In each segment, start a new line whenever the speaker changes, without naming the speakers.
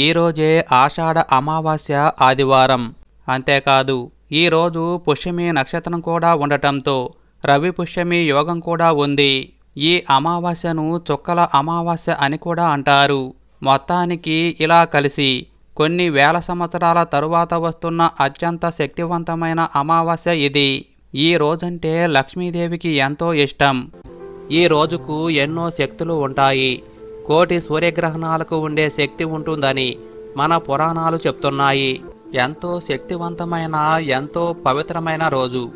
ఈరోజే ఆషాఢ అమావాస్య ఆదివారం. అంతేకాదు ఈరోజు పుష్యమి నక్షత్రం కూడా ఉండటంతో రవి పుష్యమి యోగం కూడా ఉంది. ఈ అమావాస్యను చుక్కల అమావాస్య అని కూడా అంటారు. మొత్తానికి ఇలా కలిసి కొన్ని వేల సంవత్సరాల తరువాత వస్తున్న అత్యంత శక్తివంతమైన అమావాస్య ఇది. ఈ రోజంటే లక్ష్మీదేవికి ఎంతో ఇష్టం. ఈ రోజుకు ఎన్నో శక్తులు ఉంటాయి. కోటి సూర్యగ్రహణాలకు ఉండే శక్తి ఉంటుందని మన పురాణాలు చెప్తున్నాయి. ఎంతో శక్తివంతమైన ఎంతో పవిత్రమైన రోజు.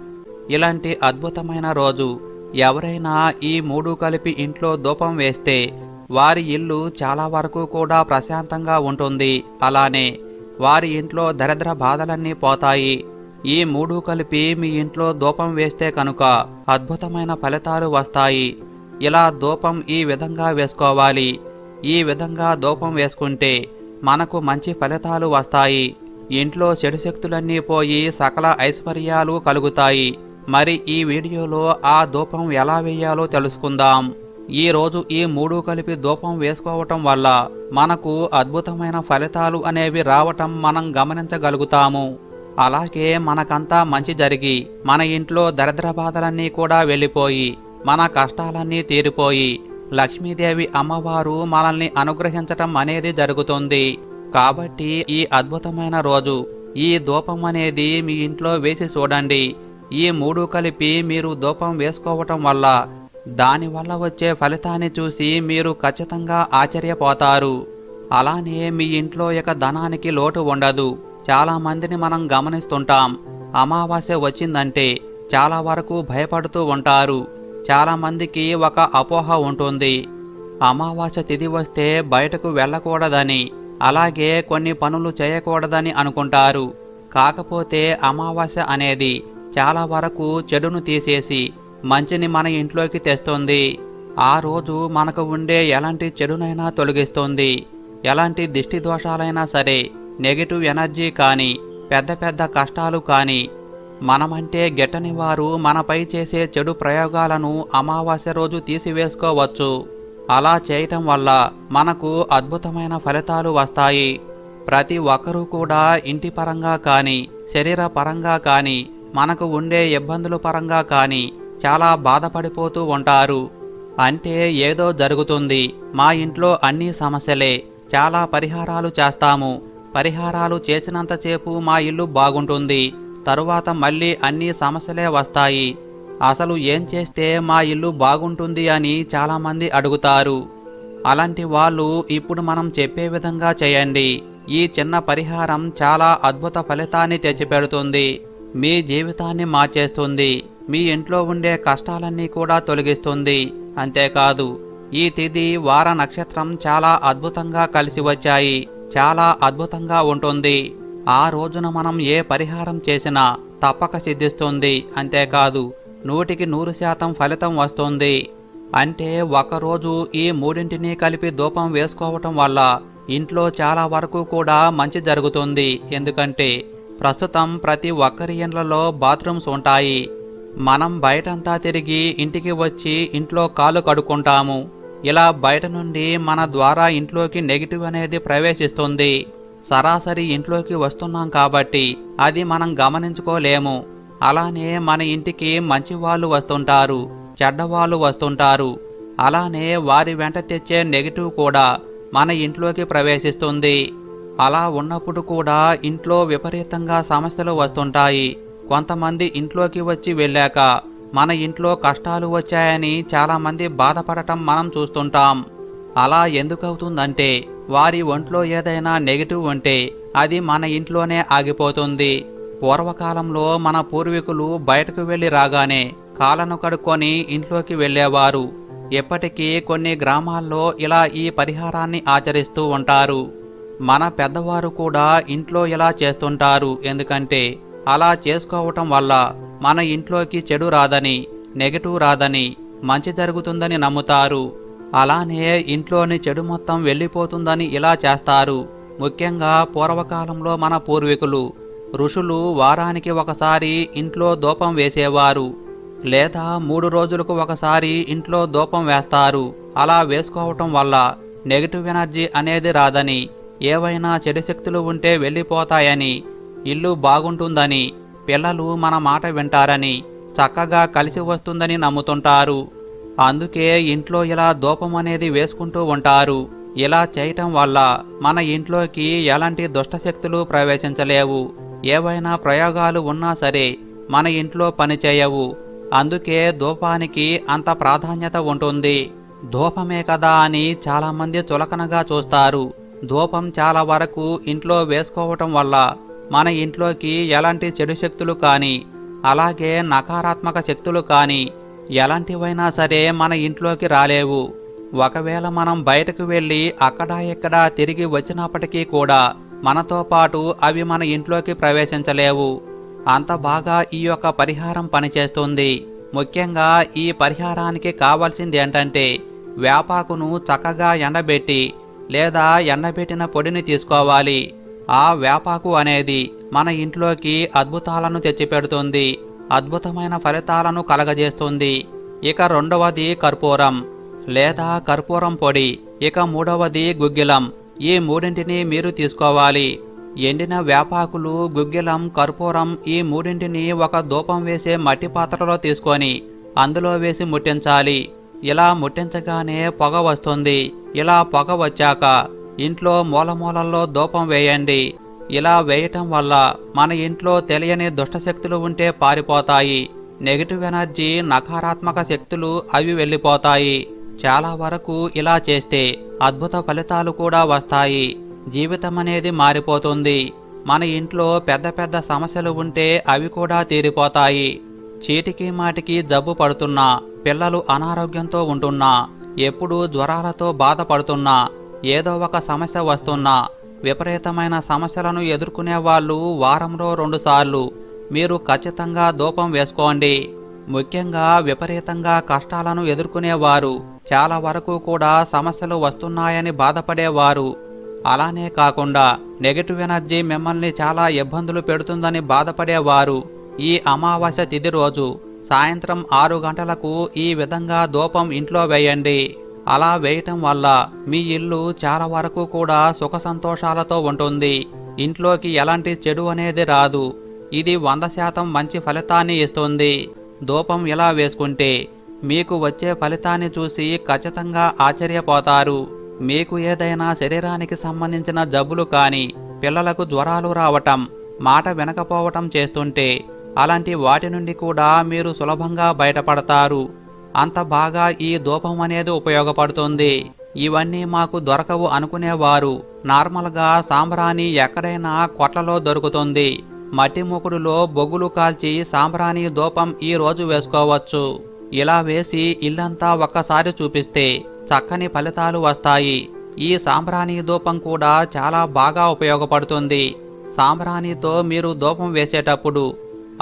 ఇలాంటి అద్భుతమైన రోజు. ఎవరైనా ఈ మూడు కలిపి ఇంట్లో ధూపం వేస్తే వారి ఇల్లు చాలా వరకు కూడా ప్రశాంతంగా ఉంటుంది. అలానే వారి ఇంట్లో దరిద్ర బాధలన్నీ పోతాయి. ఈ మూడు కలిపి మీ ఇంట్లో ధూపం వేస్తే కనుక అద్భుతమైన ఫలితాలు వస్తాయి. ఇలా ధూపం ఈ విధంగా వేసుకోవాలి. ఈ విధంగా ధూపం వేసుకుంటే మనకు మంచి ఫలితాలు వస్తాయి. ఇంట్లో చెడు శక్తులన్నీ పోయి సకల ఐశ్వర్యాలు కలుగుతాయి. మరి ఈ వీడియోలో ఆ ధూపం ఎలా వేయాలో తెలుసుకుందాం. ఈ రోజు ఈ మూడు కలిపి ధూపం వేసుకోవటం వల్ల మనకు అద్భుతమైన ఫలితాలు అనేవి రావటం మనం గమనించగలుగుతాము. అలాగే మనకంతా మంచి జరిగి మన ఇంట్లో దరిద్ర బాధలన్నీ కూడా వెళ్ళిపోయి మన కష్టాలన్నీ తీరిపోయి లక్ష్మీదేవి అమ్మవారు మనల్ని అనుగ్రహించటం అనేది జరుగుతుంది. కాబట్టి ఈ అద్భుతమైన రోజు ఈ ధూపం అనేది మీ ఇంట్లో వేసి చూడండి. ఈ మూడు కలిపి మీరు ధూపం వేసుకోవటం వల్ల దానివల్ల వచ్చే ఫలితాన్ని చూసి మీరు ఖచ్చితంగా ఆశ్చర్యపోతారు. అలానే మీ ఇంట్లో ఇక ధనానికి లోటు ఉండదు. చాలా మందిని మనం గమనిస్తుంటాం. అమావాస్య వచ్చిందంటే చాలా వరకు భయపడుతూ ఉంటారు. చాలామందికి ఒక అపోహ ఉంటుంది. అమావాస్య తిథి వస్తే బయటకు వెళ్ళకూడదని అలాగే కొన్ని పనులు చేయకూడదని అనుకుంటారు. కాకపోతే అమావాస్య అనేది చాలా వరకు చెడును తీసేసి మంచిని మన ఇంట్లోకి తెస్తుంది. ఆ రోజు మనకు ఉండే ఎలాంటి చెడునైనా తొలగిస్తుంది. ఎలాంటి దిష్టి దోషాలైనా సరే నెగిటివ్ ఎనర్జీ కానీ పెద్ద పెద్ద కష్టాలు కానీ మనమంటే గెట్టని వారు మనపై చేసే చెడు ప్రయోగాలను అమావాస్య రోజు తీసివేసుకోవచ్చు. అలా చేయటం వల్ల మనకు అద్భుతమైన ఫలితాలు వస్తాయి. ప్రతి ఒక్కరూ కూడా ఇంటి పరంగా కానీ శరీర పరంగా కానీ మనకు ఉండే ఇబ్బందుల పరంగా కానీ చాలా బాధపడిపోతూ ఉంటారు. అంటే ఏదో జరుగుతుంది మా ఇంట్లో అన్ని సమస్యలే చాలా పరిహారాలు చేస్తాము. పరిహారాలు చేసినంతసేపు మా ఇల్లు బాగుంటుంది. తరువాత మళ్ళీ అన్ని సమస్యలే వస్తాయి. అసలు ఏం చేస్తే మా ఇల్లు బాగుంటుంది అని చాలామంది అడుగుతారు. అలాంటి వాళ్ళు ఇప్పుడు మనం చెప్పే విధంగా చేయండి. ఈ చిన్న పరిహారం చాలా అద్భుత ఫలితాన్ని తెచ్చిపెడుతుంది. మీ జీవితాన్ని మార్చేస్తుంది. మీ ఇంట్లో ఉండే కష్టాలన్నీ కూడా తొలగిస్తుంది. అంతేకాదు ఈ తిథి వార నక్షత్రం చాలా అద్భుతంగా కలిసి వచ్చాయి. చాలా అద్భుతంగా ఉంటుంది. ఆ రోజున మనం ఏ పరిహారం చేసినా తప్పక సిద్ధిస్తుంది. అంతేకాదు నూటికి నూరు శాతం ఫలితం వస్తుంది. అంటే ఒకరోజు ఈ మూడింటిని కలిపి ధూపం వేసుకోవటం వల్ల ఇంట్లో చాలా వరకు కూడా మంచి జరుగుతుంది. ఎందుకంటే ప్రస్తుతం ప్రతి ఒక్కరి ఇండ్లలో బాత్రూమ్స్ ఉంటాయి. మనం బయటంతా తిరిగి ఇంటికి వచ్చి ఇంట్లో కాలు కడుక్కుంటాము. ఇలా బయట నుండి మన ద్వారా ఇంట్లోకి నెగిటివ్ అనేది ప్రవేశిస్తుంది. సరాసరి ఇంట్లోకి వస్తున్నాం కాబట్టి అది మనం గమనించుకోలేము. అలానే మన ఇంటికి మంచి వాళ్ళు వస్తుంటారు చెడ్డవాళ్ళు వస్తుంటారు. అలానే వారి వెంట తెచ్చే నెగిటివ్ కూడా మన ఇంట్లోకి ప్రవేశిస్తుంది. అలా ఉన్నప్పుడు కూడా ఇంట్లో విపరీతంగా సమస్యలు వస్తుంటాయి. కొంతమంది ఇంట్లోకి వచ్చి వెళ్ళాక మన ఇంట్లో కష్టాలు వచ్చాయని చాలామంది బాధపడటం మనం చూస్తుంటాం. అలా ఎందుకవుతుందంటే వారి ఒంట్లో ఏదైనా నెగిటివ్ ఉంటే అది మన ఇంట్లోనే ఆగిపోతుంది. పూర్వకాలంలో మన పూర్వీకులు బయటకు వెళ్ళి రాగానే కాళ్ళను కడుక్కొని ఇంట్లోకి వెళ్ళేవారు. ఇప్పటికీ కొన్ని గ్రామాల్లో ఇలా ఈ పరిహారాన్ని ఆచరిస్తూ ఉంటారు. మన పెద్దవారు కూడా ఇంట్లో ఇలా చేస్తుంటారు. ఎందుకంటే అలా చేసుకోవటం వల్ల మన ఇంట్లోకి చెడు రాదని నెగటివ్ రాదని మంచి జరుగుతుందని నమ్ముతారు. అలానే ఇంట్లోని చెడు మొత్తం వెళ్ళిపోతుందని ఇలా చేస్తారు. ముఖ్యంగా పూర్వకాలంలో మన పూర్వీకులు. ఋషులు వారానికి ఒకసారి ఇంట్లో దూపం వేసేవారు. లేదా మూడు రోజులకు ఒకసారి ఇంట్లో దూపం వేస్తారు. అలా వేసుకోవటం వల్ల నెగిటివ్ ఎనర్జీ అనేది రాదని ఏవైనా చెడు శక్తులు ఉంటే వెళ్ళిపోతాయని ఇల్లు బాగుంటుందని పిల్లలు మన మాట వింటారని చక్కగా కలిసి వస్తుందని నమ్ముతుంటారు. అందుకే ఇంట్లో ఇలా దూపం అనేది వేసుకుంటూ ఉంటారు. ఇలా చేయటం వల్ల మన ఇంట్లోకి ఎలాంటి దుష్టశక్తులు ప్రవేశించలేవు. ఏవైనా ప్రయోగాలు ఉన్నా సరే మన ఇంట్లో పనిచేయవు అందుకే ధూపానికి అంత ప్రాధాన్యత ఉంటుంది. ధూపమే కదా అని చాలామంది చులకనగా చూస్తారు. ధూపం చాలా వరకు ఇంట్లో వేసుకోవటం వల్ల మన ఇంట్లోకి ఎలాంటి చెడు శక్తులు కానీ అలాగే నకారాత్మక శక్తులు కానీ ఎలాంటివైనా సరే మన ఇంట్లోకి రాలేవు. ఒకవేళ మనం బయటకు వెళ్ళి అక్కడ ఇక్కడ తిరిగి వచ్చినప్పటికీ కూడా మనతో పాటు అవి మన ఇంట్లోకి ప్రవేశించలేవు. అంత బాగా ఈ యొక్క పరిహారం పనిచేస్తుంది. ముఖ్యంగా ఈ పరిహారానికి కావాల్సింది ఏంటంటే వేపాకును చక్కగా ఎండబెట్టి లేదా ఎండబెట్టిన పొడిని తీసుకోవాలి. ఆ వేపాకు అనేది మన ఇంట్లోకి అద్భుతాలను తెచ్చిపెడుతుంది. అద్భుతమైన ఫలితాలను కలగజేస్తుంది. ఇక రెండవది కర్పూరం. లేదా కర్పూరం పొడి. ఇక మూడవది గుగ్గిలం. ఈ మూడింటిని మీరు తీసుకోవాలి. ఎండిన వేపాకులు గుగ్గిలం కర్పూరం ఈ మూడింటిని ఒక ధూపం వేసే మట్టి పాత్రలో తీసుకొని అందులో వేసి ముట్టించాలి. ఇలా ముట్టించగానే పొగ వస్తుంది. ఇలా పొగ వచ్చాక ఇంట్లో మూలమూలల్లో ధూపం వేయండి. ఇలా వేయటం వల్ల మన ఇంట్లో తెలియని దుష్టశక్తులు ఉంటే పారిపోతాయి. నెగిటివ్ ఎనర్జీ నకారాత్మక శక్తులు అవి వెళ్ళిపోతాయి. చాలా వరకు ఇలా చేస్తే అద్భుత ఫలితాలు కూడా వస్తాయి. జీవితం అనేది మారిపోతుంది. మన ఇంట్లో పెద్ద పెద్ద సమస్యలు ఉంటే అవి కూడా తీరిపోతాయి. చీటికి మాటికి జబ్బు పడుతున్నా పిల్లలు అనారోగ్యంతో ఉంటున్నా ఎప్పుడూ జ్వరాలతో బాధపడుతున్నా ఏదో ఒక సమస్య వస్తున్నా విపరీతమైన సమస్యలను ఎదుర్కొనే వాళ్ళు వారంలో రెండుసార్లు మీరు ఖచ్చితంగా ధూపం వేసుకోండి. ముఖ్యంగా విపరీతంగా కష్టాలను ఎదుర్కొనేవారు చాలా వరకు కూడా సమస్యలు వస్తున్నాయని బాధపడేవారు. అలానే కాకుండా నెగటివ్ ఎనర్జీ మిమ్మల్ని చాలా ఇబ్బందులు పెడుతుందని బాధపడేవారు. ఈ అమావాస్య తిథి రోజు సాయంత్రం ఆరు గంటలకు ఈ విధంగా ధూపం ఇంట్లో వేయండి. అలా వేయటం వల్ల మీ ఇల్లు చాలా వరకు కూడా సుఖ సంతోషాలతో ఉంటుంది. ఇంట్లోకి ఎలాంటి చెడు అనేది రాదు. ఇది వంద శాతం మంచి ఫలితాన్ని ఇస్తుంది. ధూపం ఇలా వేసుకుంటే మీకు వచ్చే ఫలితాన్ని చూసి ఖచ్చితంగా ఆశ్చర్యపోతారు. మీకు ఏదైనా శరీరానికి సంబంధించిన జబ్బులు కానీ పిల్లలకు జ్వరాలు రావటం మాట వినకపోవటం చేస్తుంటే అలాంటి వాటి నుండి కూడా మీరు సులభంగా బయటపడతారు. అంత బాగా ఈ ధూపం అనేది ఉపయోగపడుతుంది. ఇవన్నీ మాకు దొరకవు అనుకునేవారు. నార్మల్గా సాంబ్రాణి ఎక్కడైనా కొట్లలో దొరుకుతుంది. మట్టి ముకుడులో బొగ్గులు కాల్చి సాంబ్రాణి ధూపం ఈ రోజు వేసుకోవచ్చు. ఇలా వేసి ఇల్లంతా ఒక్కసారి చూపిస్తే చక్కని ఫలితాలు వస్తాయి. ఈ సాంబ్రాణి ధూపం కూడా చాలా బాగా ఉపయోగపడుతుంది. సాంబ్రాణితో మీరు ధూపం వేసేటప్పుడు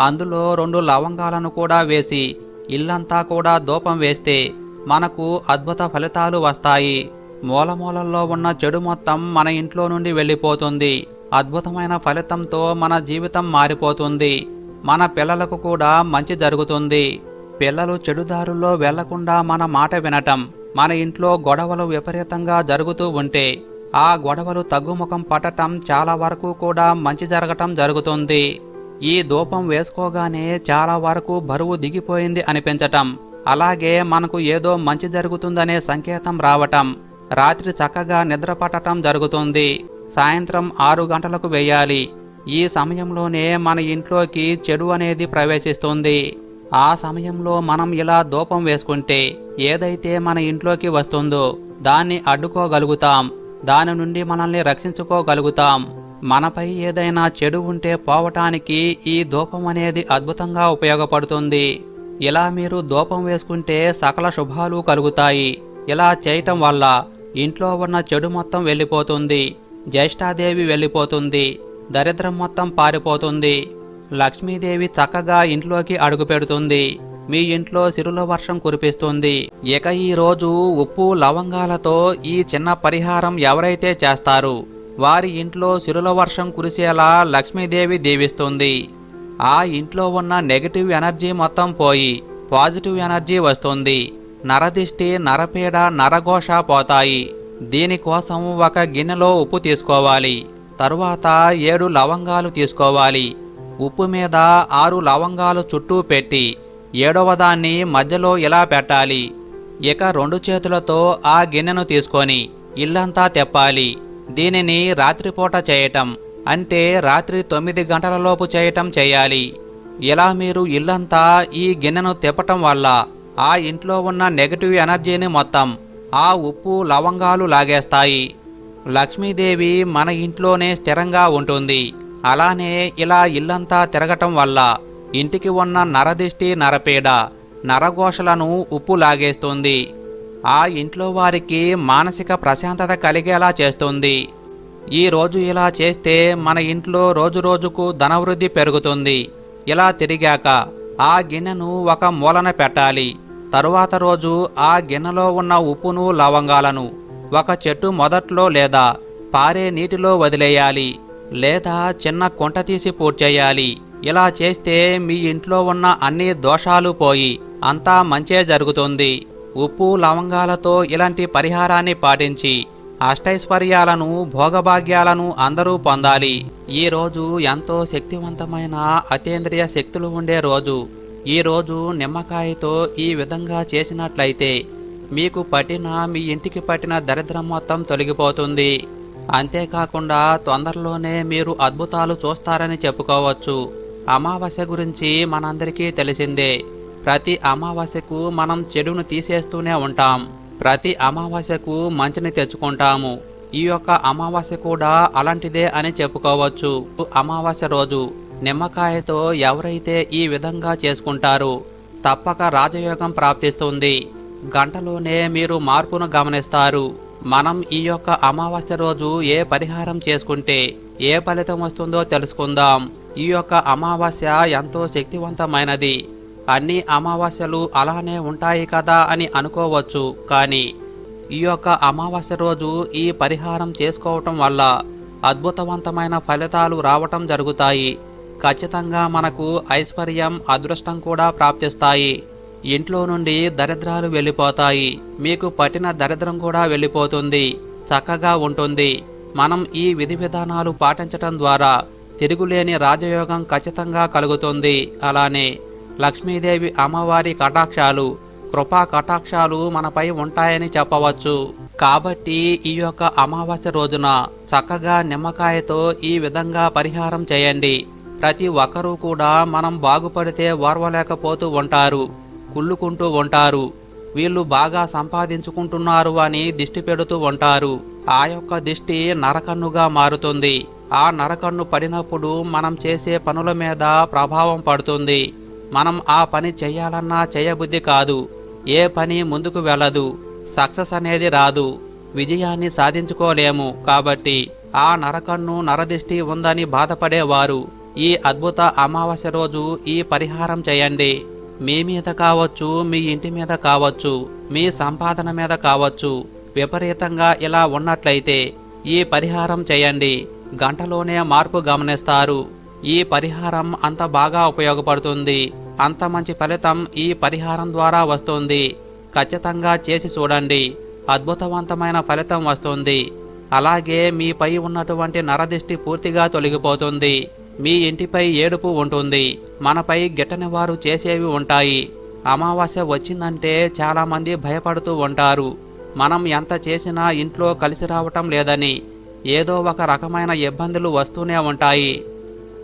అందులో రెండు లవంగాలను కూడా వేసి ఇల్లంతా కూడా దూపం వేస్తే మనకు అద్భుత ఫలితాలు వస్తాయి. మూలమూలల్లో ఉన్న చెడు మొత్తం మన ఇంట్లో నుండి వెళ్ళిపోతుంది. అద్భుతమైన ఫలితంతో మన జీవితం మారిపోతుంది. మన పిల్లలకు కూడా మంచి జరుగుతుంది. పిల్లలు చెడుదారుల్లో వెళ్ళకుండా మన మాట వినటం మన ఇంట్లో గొడవలు విపరీతంగా జరుగుతూ ఉంటే ఆ గొడవలు తగ్గుముఖం పట్టటం చాలా వరకు కూడా మంచి జరగటం జరుగుతుంది. ఈ ధూపం వేసుకోగానే చాలా వరకు బరువు దిగిపోయింది అనిపించటం. అలాగే మనకు ఏదో మంచి జరుగుతుందనే సంకేతం రావటం. రాత్రి చక్కగా నిద్రపట్టడం జరుగుతుంది. సాయంత్రం ఆరు గంటలకు వేయాలి. ఈ సమయంలోనే మన ఇంట్లోకి చెడు అనేది ప్రవేశిస్తుంది. ఆ సమయంలో మనం ఇలా ధూపం వేసుకుంటే ఏదైతే మన ఇంట్లోకి వస్తుందో దాన్ని అడ్డుకోగలుగుతాం. దాని నుండి మనల్ని రక్షించుకోగలుగుతాం. మనపై ఏదైనా చెడు ఉంటే పోవటానికి ఈ ధూపం అనేది అద్భుతంగా ఉపయోగపడుతుంది. ఇలా మీరు ధూపం వేసుకుంటే సకల శుభాలు కలుగుతాయి. ఇలా చేయటం వల్ల ఇంట్లో ఉన్న చెడు మొత్తం వెళ్ళిపోతుంది. జ్యేష్ఠాదేవి వెళ్ళిపోతుంది. దరిద్రం మొత్తం పారిపోతుంది. లక్ష్మీదేవి చక్కగా ఇంట్లోకి అడుగుపెడుతుంది మీ ఇంట్లో సిరుల వర్షం కురిపిస్తుంది. ఇక ఈ రోజు ఉప్పు లవంగాలతో ఈ చిన్న పరిహారం ఎవరైతే చేస్తారు? వారి ఇంట్లో సిరుల వర్షం కురిసేలా లక్ష్మీదేవి దీవిస్తుంది. ఆ ఇంట్లో ఉన్న నెగటివ్ ఎనర్జీ మొత్తం పోయి పాజిటివ్ ఎనర్జీ వస్తుంది. నరదిష్టి నరపీడ నరఘోష పోతాయి. దీనికోసం ఒక గిన్నెలో ఉప్పు తీసుకోవాలి. తరువాత ఏడు లవంగాలు తీసుకోవాలి. ఉప్పు మీద ఆరు లవంగాలు చుట్టూ పెట్టి ఏడవ దాన్ని మధ్యలో ఇలా పెట్టాలి. ఇక రెండు చేతులతో ఆ గిన్నెను తీసుకొని ఇల్లంతా తెప్పాలి. దీనిని రాత్రిపూట చేయటం అంటే రాత్రి తొమ్మిది గంటలలోపు చేయటం చేయాలి. ఇలా మీరు ఇల్లంతా ఈ గిన్నెను తిప్పటం వల్ల ఆ ఇంట్లో ఉన్న నెగటివ్ ఎనర్జీని మొత్తం ఆ ఉప్పు లవంగాలు లాగేస్తాయి. లక్ష్మీదేవి మన ఇంట్లోనే స్థిరంగా ఉంటుంది. అలానే ఇలా ఇల్లంతా తిరగటం వల్ల ఇంటికి ఉన్న నరదిష్టి నరపీడ నరఘోషలను ఉప్పు లాగేస్తుంది. ఆ ఇంట్లో వారికి మానసిక ప్రశాంతత కలిగేలా చేస్తుంది. ఈ రోజు ఇలా చేస్తే మన ఇంట్లో రోజురోజుకు ధనవృద్ధి పెరుగుతుంది. ఇలా తిరిగాక ఆ గిన్నెను ఒక మూలన పెట్టాలి. తరువాత రోజు ఆ గిన్నెలో ఉన్న ఉప్పును లవంగాలను ఒక చెట్టు మొదట్లో లేదా పారే నీటిలో వదిలేయాలి. లేదా చిన్న కుంట తీసి పూడ్చేయాలి. ఇలా చేస్తే మీ ఇంట్లో ఉన్న అన్ని దోషాలు పోయి అంతా మంచే జరుగుతుంది. ఉప్పు లవంగాలతో ఇలాంటి పరిహారాన్ని పాటించి అష్టైశ్వర్యాలను భోగభాగ్యాలను అందరూ పొందాలి. ఈ రోజు ఎంతో శక్తివంతమైన అతేంద్రియ శక్తులు ఉండే రోజు. ఈ రోజు నిమ్మకాయతో ఈ విధంగా చేసినట్లయితే మీకు పట్టిన మీ ఇంటికి పట్టిన దరిద్రం మొత్తం తొలగిపోతుంది. అంతేకాకుండా తొందరలోనే మీరు అద్భుతాలు చూస్తారని చెప్పుకోవచ్చు. అమావాస్య గురించి మనందరికీ తెలిసిందే. ప్రతి అమావాస్యకు మనం చెడును తీసేస్తూనే ఉంటాం. ప్రతి అమావాస్యకు మంచిని తెచ్చుకుంటాము. ఈ యొక్క అమావాస్య కూడా అలాంటిదే అని చెప్పుకోవచ్చు. అమావాస్య రోజు నిమ్మకాయతో ఎవరైతే ఈ విధంగా చేసుకుంటారో తప్పక రాజయోగం ప్రాప్తిస్తుంది. గంటలోనే మీరు మార్పును గమనిస్తారు. మనం ఈ యొక్క అమావాస్య రోజు ఏ పరిహారం చేసుకుంటే ఏ ఫలితం వస్తుందో తెలుసుకుందాం. ఈ యొక్క అమావాస్య ఎంతో శక్తివంతమైనది. అన్ని అమావాస్యలు అలానే ఉంటాయి కదా అని అనుకోవచ్చు కానీ ఈ యొక్క అమావాస్య రోజు ఈ పరిహారం చేసుకోవటం వల్ల అద్భుతవంతమైన ఫలితాలు రావటం జరుగుతాయి. ఖచ్చితంగా మనకు ఐశ్వర్యం అదృష్టం కూడా ప్రాప్తిస్తాయి. ఇంట్లో నుండి దరిద్రాలు వెళ్ళిపోతాయి. మీకు పట్టిన దరిద్రం కూడా వెళ్ళిపోతుంది. చక్కగా ఉంటుంది. మనం ఈ విధి విధానాలు పాటించటం ద్వారా తిరుగులేని రాజయోగం ఖచ్చితంగా కలుగుతుంది. అలానే లక్ష్మీదేవి అమ్మవారి కటాక్షాలు కృపా కటాక్షాలు మనపై ఉంటాయని చెప్పవచ్చు. కాబట్టి ఈ యొక్క అమావాస్య రోజున చక్కగా నిమ్మకాయతో ఈ విధంగా పరిహారం చేయండి. ప్రతి ఒక్కరూ కూడా మనం బాగుపడితే ఓర్వలేకపోతూ ఉంటారు కుళ్ళుకుంటూ ఉంటారు. వీళ్ళు బాగా సంపాదించుకుంటున్నారు అని దిష్టి పెడుతూ ఉంటారు. ఆ యొక్క దిష్టి నరకన్నుగా మారుతుంది. ఆ నరకన్ను పడినప్పుడు మనం చేసే పనుల మీద ప్రభావం పడుతుంది. మనం ఆ పని చేయాలన్నా చేయబుద్ధి కాదు. ఏ పని ముందుకు వెళ్ళదు. సక్సెస్ అనేది రాదు. విజయాన్ని సాధించుకోలేము కాబట్టి ఆ నరకన్ను నరదిష్టి ఉందని బాధపడేవారు. ఈ అద్భుత అమావాస్య రోజు ఈ పరిహారం చేయండి. మీ మీద కావచ్చు మీ ఇంటి మీద కావచ్చు మీ సంపాదన మీద కావచ్చు. విపరీతంగా ఇలా ఉన్నట్లయితే ఈ పరిహారం చేయండి. గంటలోనే మార్పు గమనిస్తారు. ఈ పరిహారం అంత బాగా ఉపయోగపడుతుంది. అంత మంచి ఫలితం ఈ పరిహారం ద్వారా వస్తుంది. ఖచ్చితంగా చేసి చూడండి. అద్భుతవంతమైన ఫలితం వస్తుంది. అలాగే మీపై ఉన్నటువంటి నరదిష్టి పూర్తిగా తొలగిపోతుంది. మీ ఇంటిపై ఏడుపు ఉంటుంది. మనపై గిట్టని వారు చేసేవి ఉంటాయి. అమావాస్య వచ్చిందంటే చాలామంది భయపడుతూ ఉంటారు. మనం ఎంత చేసినా ఇంట్లో కలిసి రావటం లేదని. ఏదో ఒక రకమైన ఇబ్బందులు వస్తూనే ఉంటాయి.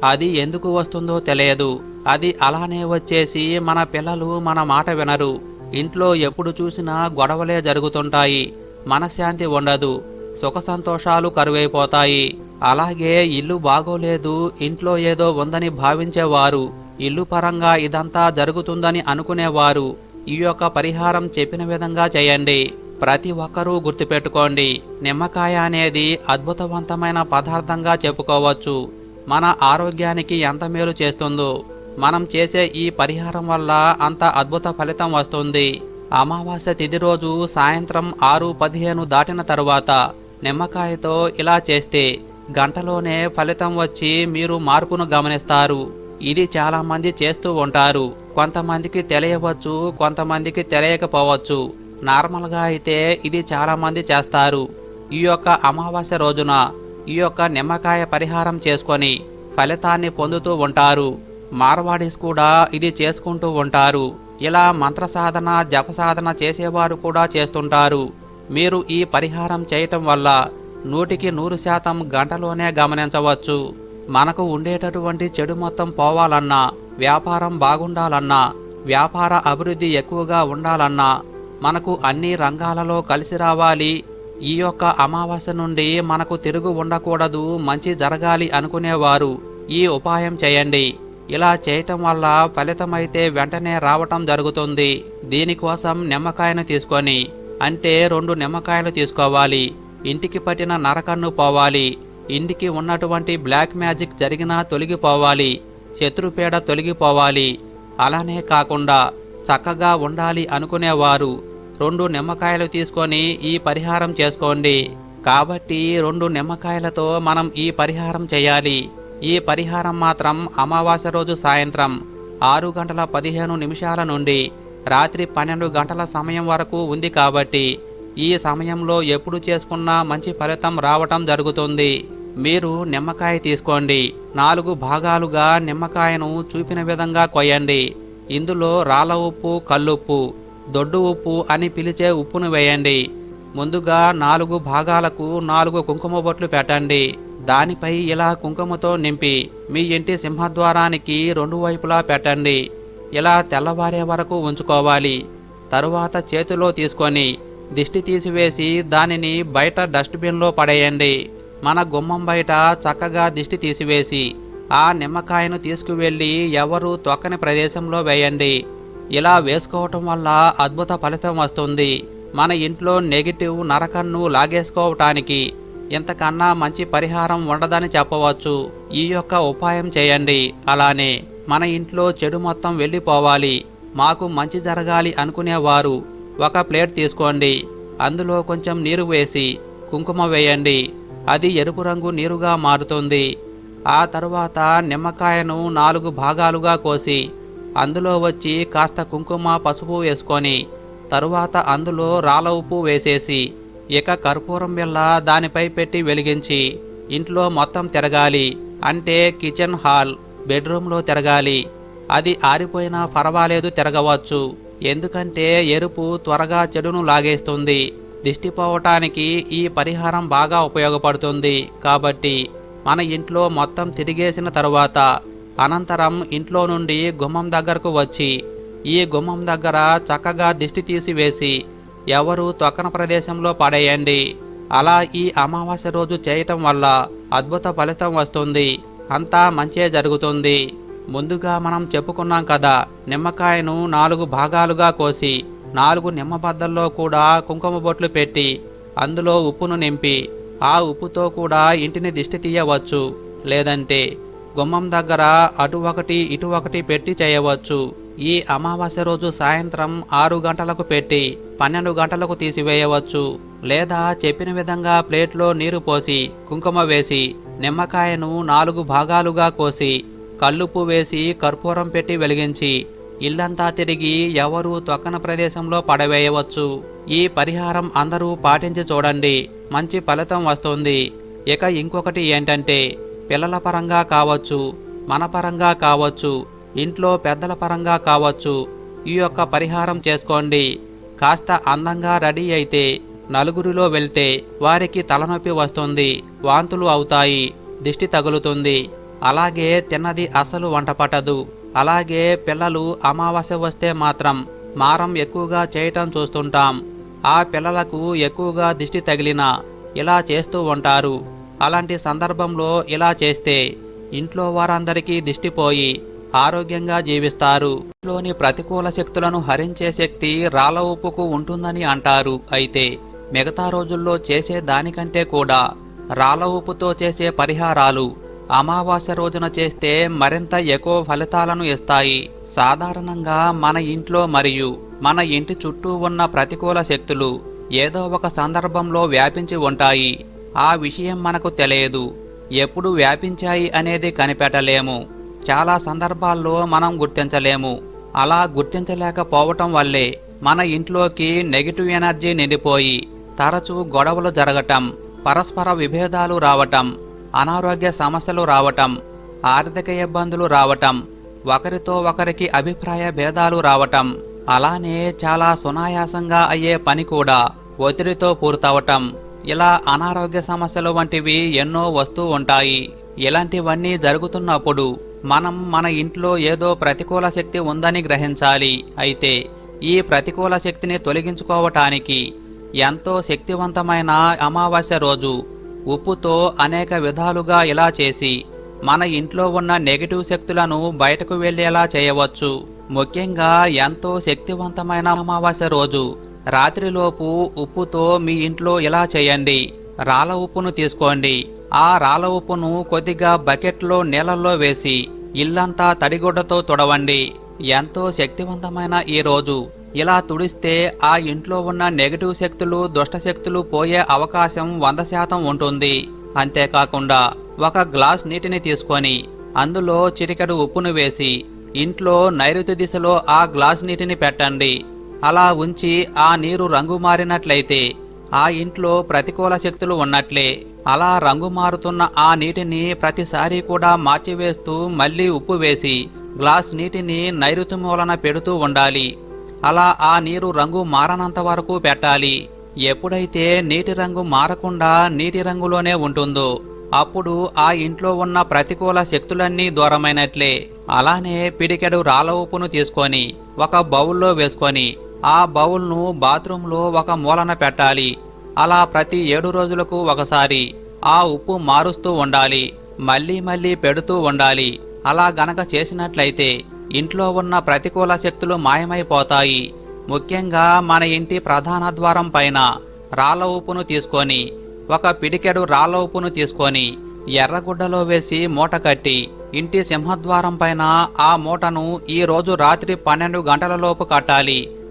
అది ఎందుకు వస్తుందో తెలియదు. అది అలానే వచ్చేసి మన పిల్లలు మన మాట వినరు. ఇంట్లో ఎప్పుడు చూసినా గొడవలే జరుగుతుంటాయి. మనశ్శాంతి ఉండదు. సుఖ సంతోషాలు కరువైపోతాయి. అలాగే ఇల్లు బాగోలేదు. ఇంట్లో ఏదో ఉందని భావించేవారు. ఇల్లు పరంగా ఇదంతా జరుగుతుందని అనుకునేవారు. ఈ యొక్క పరిహారం చెప్పిన విధంగా చేయండి. ప్రతి ఒక్కరూ గుర్తుపెట్టుకోండి. నిమ్మకాయ అనేది అద్భుతవంతమైన పదార్థంగా చెప్పుకోవచ్చు. మన ఆరోగ్యానికి ఎంత మేలు చేస్తుందో. మనం చేసే ఈ పరిహారం వల్ల అంత అద్భుత ఫలితం వస్తుంది. అమావాస్య తిథి రోజు సాయంత్రం ఆరు పదిహేను దాటిన తరువాత నిమ్మకాయతో ఇలా చేస్తే గంటలోనే ఫలితం వచ్చి మీరు మార్పును గమనిస్తారు. ఇది చాలామంది చేస్తూ ఉంటారు. కొంతమందికి తెలియవచ్చు కొంతమందికి తెలియకపోవచ్చు. నార్మల్గా అయితే ఇది చాలామంది చేస్తారు. ఈ యొక్క అమావాస్య రోజున ఈ యొక్క నిమ్మకాయ పరిహారం చేసుకొని ఫలితాన్ని పొందుతూ ఉంటారు. మార్వాడీస్ కూడా ఇది చేసుకుంటూ ఉంటారు. ఇలా మంత్ర సాధన జప సాధన చేసేవారు కూడా చేస్తుంటారు. మీరు ఈ పరిహారం చేయటం వల్ల నూటికి నూరు శాతం గంటలోనే గమనించవచ్చు. మనకు ఉండేటటువంటి చెడు మొత్తం పోవాలన్నా వ్యాపారం బాగుండాలన్నా వ్యాపార అభివృద్ధి ఎక్కువగా ఉండాలన్నా మనకు అన్ని రంగాలలో కలిసి రావాలి. ఈ యొక్క అమావాస్య నుండి మనకు తిరుగు ఉండకూడదు మంచి జరగాలి అనుకునేవారు. ఈ ఉపాయం చేయండి. ఇలా చేయటం వల్ల ఫలితమైతే వెంటనే రావటం జరుగుతుంది. దీనికోసం నిమ్మకాయను తీసుకొని అంటే రెండు నిమ్మకాయలు తీసుకోవాలి. ఇంటికి పట్టిన నరకన్ను పోవాలి. ఇంటికి ఉన్నటువంటి బ్లాక్ మ్యాజిక్ జరిగినా తొలగిపోవాలి. శత్రుపేడ తొలగిపోవాలి. అలానే కాకుండా చక్కగా ఉండాలి అనుకునేవారు. రెండు నిమ్మకాయలు తీసుకొని ఈ పరిహారం చేసుకోండి. కాబట్టి రెండు నిమ్మకాయలతో మనం ఈ పరిహారం చేయాలి. ఈ పరిహారం మాత్రం అమావాస్య రోజు సాయంత్రం ఆరు గంటల పదిహేను నిమిషాల నుండి రాత్రి పన్నెండు గంటల సమయం వరకు ఉంది కాబట్టి ఈ సమయంలో ఎప్పుడు చేసుకున్నా మంచి ఫలితం రావటం జరుగుతుంది. మీరు నిమ్మకాయ తీసుకోండి. నాలుగు భాగాలుగా నిమ్మకాయను చూపిన విధంగా కొయ్యండి. ఇందులో రాళ్ళ ఉప్పు కల్లుప్పు దొడ్డు ఉప్పు అని పిలిచే ఉప్పును వేయండి. ముందుగా నాలుగు భాగాలకు నాలుగు కుంకుమ బొట్లు పెట్టండి. దానిపై ఇలా కుంకుమతో నింపి మీ ఇంటి సింహద్వారానికి రెండు వైపులా పెట్టండి. ఇలా తెల్లవారే వరకు ఉంచుకోవాలి. తరువాత చేతిలో తీసుకొని దిష్టి తీసివేసి దానిని బయట డస్ట్బిన్లో పడేయండి. మన గుమ్మం బయట చక్కగా దిష్టి తీసివేసి ఆ నిమ్మకాయను తీసుకువెళ్ళి ఎవరు తొక్కని ప్రదేశంలో వేయండి. ఇలా వేసుకోవటం వల్ల అద్భుత ఫలితం వస్తుంది. మన ఇంట్లో నెగిటివ్ నరకన్ను లాగేసుకోవటానికి ఇంతకన్నా మంచి పరిహారం ఉండదని చెప్పవచ్చు. ఈ యొక్క ఉపాయం చేయండి. అలానే మన ఇంట్లో చెడు మొత్తం వెళ్ళిపోవాలి. మాకు మంచి జరగాలి అనుకునేవారు ఒక ప్లేట్ తీసుకోండి. అందులో కొంచెం నీరు వేసి కుంకుమ వేయండి. అది ఎరుపు రంగు నీరుగా మారుతుంది. ఆ తరువాత నిమ్మకాయను నాలుగు భాగాలుగా కోసి అందులో వచ్చి కాస్త కుంకుమ పసుపు వేసుకొని తరువాత అందులో రాళ్ళ ఉప్పు వేసేసి ఇక కర్పూరం బిళ్ళ దానిపై పెట్టి వెలిగించి ఇంట్లో మొత్తం తిరగాలి. అంటే కిచెన్ హాల్ బెడ్రూమ్లో తిరగాలి. అది ఆరిపోయినా పర్వాలేదు తిరగవచ్చు. ఎందుకంటే ఎరుపు త్వరగా చెడును లాగేస్తుంది. దిష్టిపోవటానికి ఈ పరిహారం బాగా ఉపయోగపడుతుంది. కాబట్టి మన ఇంట్లో మొత్తం తిరిగేసిన తరువాత అనంతరం ఇంట్లో నుండి గుమ్మం దగ్గరకు వచ్చి ఈ గుమ్మం దగ్గర చక్కగా దిష్టి తీసివేసి ఎవరు తొక్కన ప్రదేశంలో పడేయండి. అలా ఈ అమావాస్య రోజు చేయటం వల్ల అద్భుత ఫలితం వస్తుంది. అంతా మంచే జరుగుతుంది. ముందుగా మనం చెప్పుకున్నాం కదా నిమ్మకాయను నాలుగు భాగాలుగా కోసి నాలుగు నిమ్మబద్దల్లో కూడా కుంకుమ బొట్లు పెట్టి అందులో ఉప్పును నింపి ఆ ఉప్పుతో కూడా ఇంటిని దిష్టి తీయవచ్చు. లేదంటే గుమ్మం దగ్గర అటు ఒకటి ఇటు ఒకటి పెట్టి చేయవచ్చు. ఈ అమావాస్య రోజు సాయంత్రం ఆరు గంటలకు పెట్టి పన్నెండు గంటలకు తీసివేయవచ్చు. లేదా చెప్పిన విధంగా ప్లేట్లో నీరు పోసి కుంకుమ వేసి నిమ్మకాయను నాలుగు భాగాలుగా కోసి కల్లుపు వేసి కర్పూరం పెట్టి వెలిగించి ఇల్లంతా తిరిగి ఎవరు తొక్కన ప్రదేశంలో పడవేయవచ్చు. ఈ పరిహారం అందరూ పాటించి చూడండి. మంచి ఫలితం వస్తుంది. ఇక ఇంకొకటి ఏంటంటే పిల్లల పరంగా కావచ్చు మన పరంగా కావచ్చు ఇంట్లో పెద్దల పరంగా కావచ్చు ఈ యొక్క పరిహారం చేసుకోండి. కాస్త అందంగా రెడీ అయితే నలుగురిలో వెళ్తే వారికి తలనొప్పి వస్తుంది వాంతులు అవుతాయి దిష్టి తగులుతుంది. అలాగే తిన్నది అసలు వంట పట్టదు. అలాగే పిల్లలు అమావాస్య వస్తే మాత్రం మారం ఎక్కువగా చేయటం చూస్తుంటాం. ఆ పిల్లలకు ఎక్కువగా దిష్టి తగిలినా ఇలా చేస్తూ ఉంటారు. అలాంటి సందర్భంలో ఇలా చేస్తే ఇంట్లో వారందరికీ దిష్టిపోయి ఆరోగ్యంగా జీవిస్తారు. ఇంట్లోని ప్రతికూల శక్తులను హరించే శక్తి రాళ్ళ ఉప్పుకు ఉంటుందని అంటారు. అయితే మిగతా రోజుల్లో చేసే దానికంటే కూడా రాళ్ళ ఉప్పుతో చేసే పరిహారాలు అమావాస్య రోజున చేస్తే మరింత ఎక్కువ ఫలితాలను ఇస్తాయి. సాధారణంగా మన ఇంట్లో మరియు మన ఇంటి చుట్టూ ఉన్న ప్రతికూల శక్తులు ఏదో ఒక సందర్భంలో వ్యాపించి ఉంటాయి. ఆ విషయం మనకు తెలియదు. ఎప్పుడు వ్యాపించాయి అనేది కనిపెట్టలేము. చాలా సందర్భాల్లో మనం గుర్తించలేము. అలా గుర్తించలేకపోవటం వల్లే మన ఇంట్లోకి నెగిటివ్ ఎనర్జీ నిండిపోయి తరచూ గొడవలు జరగటం పరస్పర విభేదాలు రావటం అనారోగ్య సమస్యలు రావటం ఆర్థిక ఇబ్బందులు రావటం ఒకరితో ఒకరికి అభిప్రాయ భేదాలు రావటం అలానే చాలా సునాయాసంగా అయ్యే పని కూడా ఒత్తిడితో పూర్తవటం. ఇలా అనారోగ్య సమస్యలు వంటివి ఎన్నో వస్తూ ఉంటాయి. ఇలాంటివన్నీ జరుగుతున్నప్పుడు మనం మన ఇంట్లో ఏదో ప్రతికూల శక్తి ఉందని గ్రహించాలి. అయితే ఈ ప్రతికూల శక్తిని తొలగించుకోవటానికి ఎంతో శక్తివంతమైన అమావాస్య రోజు ఉప్పుతో అనేక విధాలుగా ఇలా చేసి మన ఇంట్లో ఉన్న నెగటివ్ శక్తులను బయటకు వెళ్ళేలా చేయవచ్చు. ముఖ్యంగా ఎంతో శక్తివంతమైన అమావాస్య రోజు రాత్రిలోపు ఉప్పుతో మీ ఇంట్లో ఇలా చేయండి. రాళ్ళ ఉప్పును తీసుకోండి. ఆ రాళ్ళ ఉప్పును కొద్దిగా బకెట్లో నీళ్ళల్లో వేసి ఇల్లంతా తడిగుడ్డతో తుడవండి. ఎంతో శక్తివంతమైన ఈ రోజు. ఇలా తుడిస్తే ఆ ఇంట్లో ఉన్న నెగటివ్ శక్తులు దుష్ట శక్తులు పోయే అవకాశం వంద శాతం ఉంటుంది. అంతేకాకుండా ఒక గ్లాస్ నీటిని తీసుకొని అందులో చిటికెడు ఉప్పును వేసి ఇంట్లో నైరుతి దిశలో ఆ గ్లాస్ నీటిని పెట్టండి. అలా ఉంచి ఆ నీరు రంగు మారినట్లయితే ఆ ఇంట్లో ప్రతికూల శక్తులు ఉన్నట్లే. అలా రంగు మారుతున్న ఆ నీటిని ప్రతిసారి కూడా మార్చివేస్తూ మళ్ళీ ఉప్పు వేసి గ్లాస్ నీటిని నైరుతి మూలన పెడుతూ ఉండాలి. అలా ఆ నీరు రంగు మారనంత వరకు పెట్టాలి. ఎప్పుడైతే నీటి రంగు మారకుండా నీటి రంగులోనే ఉంటుందో అప్పుడు ఆ ఇంట్లో ఉన్న ప్రతికూల శక్తులన్నీ దూరమైనట్లే. అలానే పిడికెడు రాళ్ళ ఉప్పును తీసుకొని ఒక బౌల్లో వేసుకొని ఆ బౌల్ను బాత్రూంలో ఒక మూలన పెట్టాలి. అలా ప్రతి ఏడు రోజులకు ఒకసారి ఆ ఉప్పు మారుస్తూ ఉండాలి. మళ్ళీ మళ్ళీ పెడుతూ ఉండాలి. అలా గనక చేసినట్లయితే ఇంట్లో ఉన్న ప్రతికూల శక్తులు మాయమైపోతాయి. ముఖ్యంగా మన ఇంటి ప్రధాన ద్వారం పైన రాళ్ళ ఉప్పును తీసుకొని ఒక పిడికెడు రాళ్ళ ఉప్పును తీసుకొని ఎర్రగుడ్డలో వేసి మూట కట్టి ఇంటి సింహద్వారం పైన ఆ మూటను ఈ రోజు రాత్రి పన్నెండు గంటలలోపు కట్టాలి.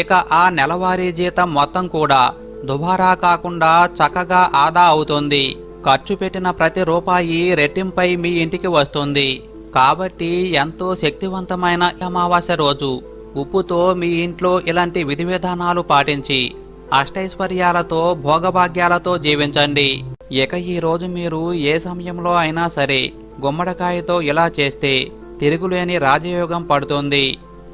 ఇక ఆ నెలవారీ జీతం మొత్తం కూడా దుబారా కాకుండా చక్కగా ఆదా అవుతుంది. ఖర్చు పెట్టిన ప్రతి రూపాయి రెట్టింపై మీ ఇంటికి వస్తుంది. కాబట్టి ఎంతో శక్తివంతమైన అమావాస్య రోజు. ఉప్పుతో మీ ఇంట్లో ఇలాంటి విధి విధానాలు పాటించి అష్టైశ్వర్యాలతో భోగభాగ్యాలతో జీవించండి. ఇక ఈ రోజు మీరు ఏ సమయంలో అయినా సరే గుమ్మడికాయతో ఇలా చేస్తే తిరుగులేని రాజయోగం పడుతుంది.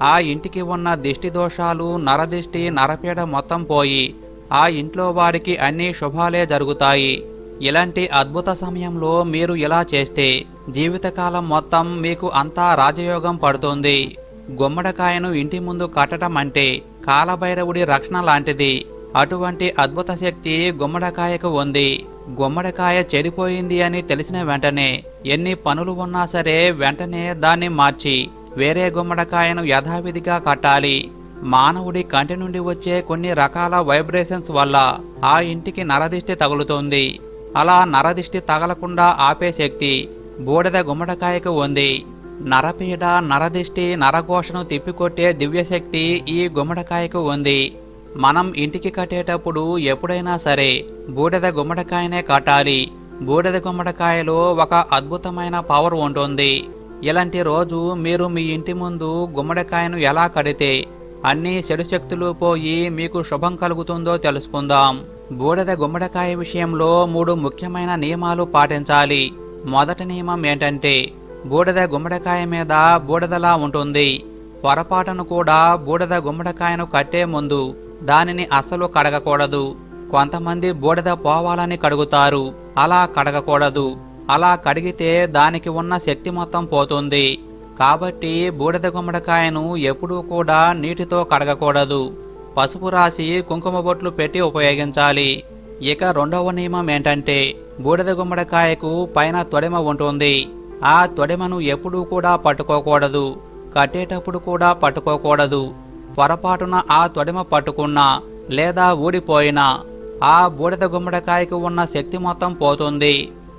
ఆ ఇంటికి ఉన్న దిష్టి దోషాలు నరదిష్టి నరపీడ మొత్తం పోయి ఆ ఇంట్లో వారికి అన్ని శుభాలే జరుగుతాయి. ఇలాంటి అద్భుత సమయంలో మీరు ఇలా చేస్తే జీవితకాలం మొత్తం మీకు అంతా రాజయోగం పడుతుంది. గుమ్మడికాయను ఇంటి ముందు కట్టడం అంటే కాలభైరవుడి రక్షణ లాంటిది. అటువంటి అద్భుత శక్తి గుమ్మడికాయకు ఉంది. గుమ్మడికాయ చెడిపోయింది అని తెలిసిన వెంటనే ఎన్ని పనులు ఉన్నా సరే వెంటనే దాన్ని మార్చి వేరే గుమ్మడికాయను యథావిధిగా కట్టాలి. మానవుడి కంటి నుండి వచ్చే కొన్ని రకాల వైబ్రేషన్స్ వల్ల ఆ ఇంటికి నరదిష్టి తగులుతుంది. అలా నరదిష్టి తగలకుండా ఆపే శక్తి బూడిద గుమ్మడికాయకు ఉంది. నరపీడ నరదిష్టి నరఘోషను తిప్పికొట్టే దివ్యశక్తి ఈ గుమ్మడికాయకు ఉంది. మనం ఇంటికి కట్టేటప్పుడు ఎప్పుడైనా సరే బూడిద గుమ్మడికాయనే కట్టాలి. బూడిద గుమ్మడికాయలో ఒక అద్భుతమైన పవర్ ఉంటుంది. ఇలాంటి రోజు మీరు మీ ఇంటి ముందు గుమ్మడికాయను ఎలా కడితే అన్ని చెడు శక్తులు పోయి మీకు శుభం కలుగుతుందో తెలుసుకుందాం. బూడిద గుమ్మడికాయ విషయంలో మూడు ముఖ్యమైన నియమాలు పాటించాలి. మొదటి నియమం ఏంటంటే బూడిద గుమ్మడికాయ మీద బూడిదలా ఉంటుంది. పొరపాటును కూడా బూడిద గుమ్మడికాయను కట్టే ముందు దానిని అసలు కడగకూడదు. కొంతమంది బూడిద పోవాలని కడుగుతారు. అలా కడగకూడదు. అలా కడిగితే దానికి ఉన్న శక్తి మొత్తం పోతుంది. కాబట్టి బూడిద గుమ్మడికాయను ఎప్పుడూ కూడా నీటితో కడగకూడదు. పసుపు రాసి కుంకుమ బొట్లు పెట్టి ఉపయోగించాలి. ఇక రెండవ నియమం ఏంటంటే బూడిద గుమ్మడికాయకు పైన తొడిమ ఉంటుంది. ఆ తొడిమను ఎప్పుడూ కూడా పట్టుకోకూడదు. కట్టేటప్పుడు కూడా పట్టుకోకూడదు. పొరపాటున ఆ తొడిమ పట్టుకున్నా లేదా ఊడిపోయినా ఆ బూడిద గుమ్మడికాయకు ఉన్న శక్తి మొత్తం పోతుంది.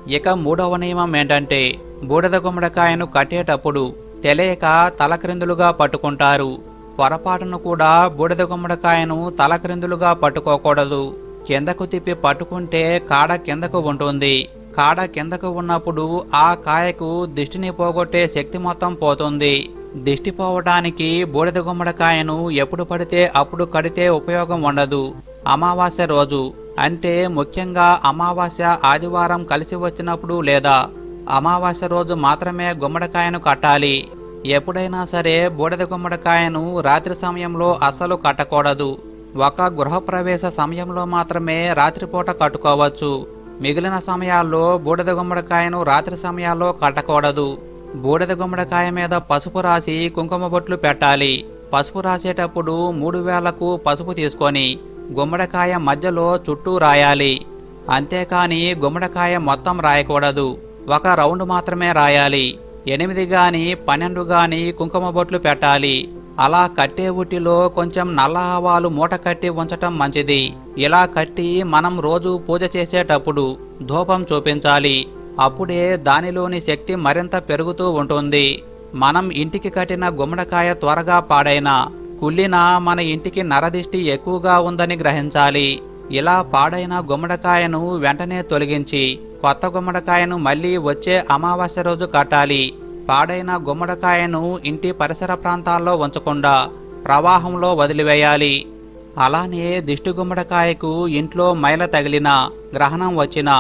ఇక మూడవ నియమం ఏంటంటే బూడిద గుమ్మడికాయను కట్టేటప్పుడు తెలియక తలక్రిందులుగా పట్టుకుంటారు. పొరపాటును కూడా బూడిద గుమ్మడికాయను తలక్రిందులుగా పట్టుకోకూడదు. కిందకు తిప్పి పట్టుకుంటే కాడ కిందకు ఉంటుంది. కాడ కిందకు ఉన్నప్పుడు ఆ కాయకు దిష్టిని పోగొట్టే శక్తి మొత్తం పోతుంది. దిష్టి పోవటానికి బూడిద గుమ్మడికాయను ఎప్పుడు పడితే అప్పుడు కడితే ఉపయోగం ఉండదు. అమావాస్య రోజు అంటే ముఖ్యంగా అమావాస్య ఆదివారం కలిసి వచ్చినప్పుడు లేదా అమావాస్య రోజు మాత్రమే గుమ్మడికాయను కట్టాలి. ఎప్పుడైనా సరే బూడిద గుమ్మడికాయను రాత్రి సమయంలో అస్సలు కట్టకూడదు. ఒక గృహప్రవేశ సమయంలో మాత్రమే రాత్రిపూట కట్టుకోవచ్చు. మిగిలిన సమయాల్లో బూడిద గుమ్మడికాయను రాత్రి సమయాల్లో కట్టకూడదు. బూడిద గుమ్మడికాయ మీద పసుపు రాసి కుంకుమ బొట్లు పెట్టాలి. పసుపు రాసేటప్పుడు మూడు వేలకు పసుపు తీసుకొని గుమ్మడికాయ మధ్యలో చుట్టూ రాయాలి. అంతేకాని గుమ్మడికాయ మొత్తం రాయకూడదు. ఒక రౌండ్ మాత్రమే రాయాలి. ఎనిమిది గాని పన్నెండు గాని కుంకుమ బొట్లు పెట్టాలి. అలా కట్టే ఉట్టిలో కొంచెం నల్ల ఆవాలు మూట కట్టి ఉంచటం మంచిది. ఇలా కట్టి మనం రోజు పూజ చేసేటప్పుడు ధూపం చూపించాలి. అప్పుడే దానిలోని శక్తి మరింత పెరుగుతూ ఉంటుంది. మనం ఇంటికి కట్టిన గుమ్మడికాయ త్వరగా పాడైనా కుళ్ళిన మన ఇంటికి నరదిష్టి ఎక్కువగా ఉందని గ్రహించాలి. ఇలా పాడైన గుమ్మడికాయను వెంటనే తొలగించి కొత్త గుమ్మడికాయను మళ్ళీ వచ్చే అమావాస్య రోజు కట్టాలి. పాడైన గుమ్మడికాయను ఇంటి పరిసర ప్రాంతాల్లో ఉంచకుండా ప్రవాహంలో వదిలివేయాలి. అలానే దిష్టి గుమ్మడికాయకు ఇంట్లో మైల తగిలిన గ్రహణం వచ్చినా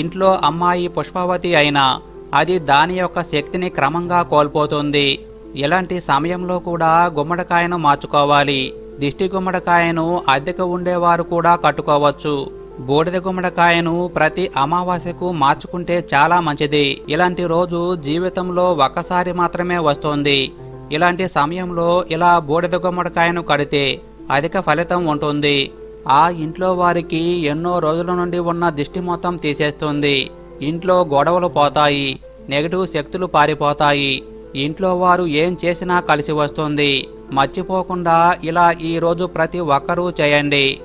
ఇంట్లో అమ్మాయి పుష్పవతి అయినా అది దాని యొక్క శక్తిని క్రమంగా కోల్పోతుంది. ఇలాంటి సమయంలో కూడా గుమ్మడికాయను మార్చుకోవాలి. దిష్టి గుమ్మడికాయను అద్దెకు ఉండేవారు కూడా కట్టుకోవచ్చు. బూడిద గుమ్మడికాయను ప్రతి అమావాస్యకు మార్చుకుంటే చాలా మంచిది. ఇలాంటి రోజు జీవితంలో ఒక్కసారి మాత్రమే వస్తుంది. ఇలాంటి సమయంలో ఇలా బూడిద గుమ్మడికాయను కడితే అధిక ఫలితం ఉంటుంది. ఆ ఇంట్లో వారికి ఎన్నో రోజుల నుండి ఉన్న దిష్టి మొత్తం తీసేస్తుంది. ఇంట్లో గొడవలు పోతాయి. నెగటివ్ శక్తులు పారిపోతాయి. ఇంట్లో వారు ఏం చేసినా కలిసి వస్తుంది. మర్చిపోకుండా ఇలా ఈరోజు ప్రతి ఒక్కరూ చేయండి.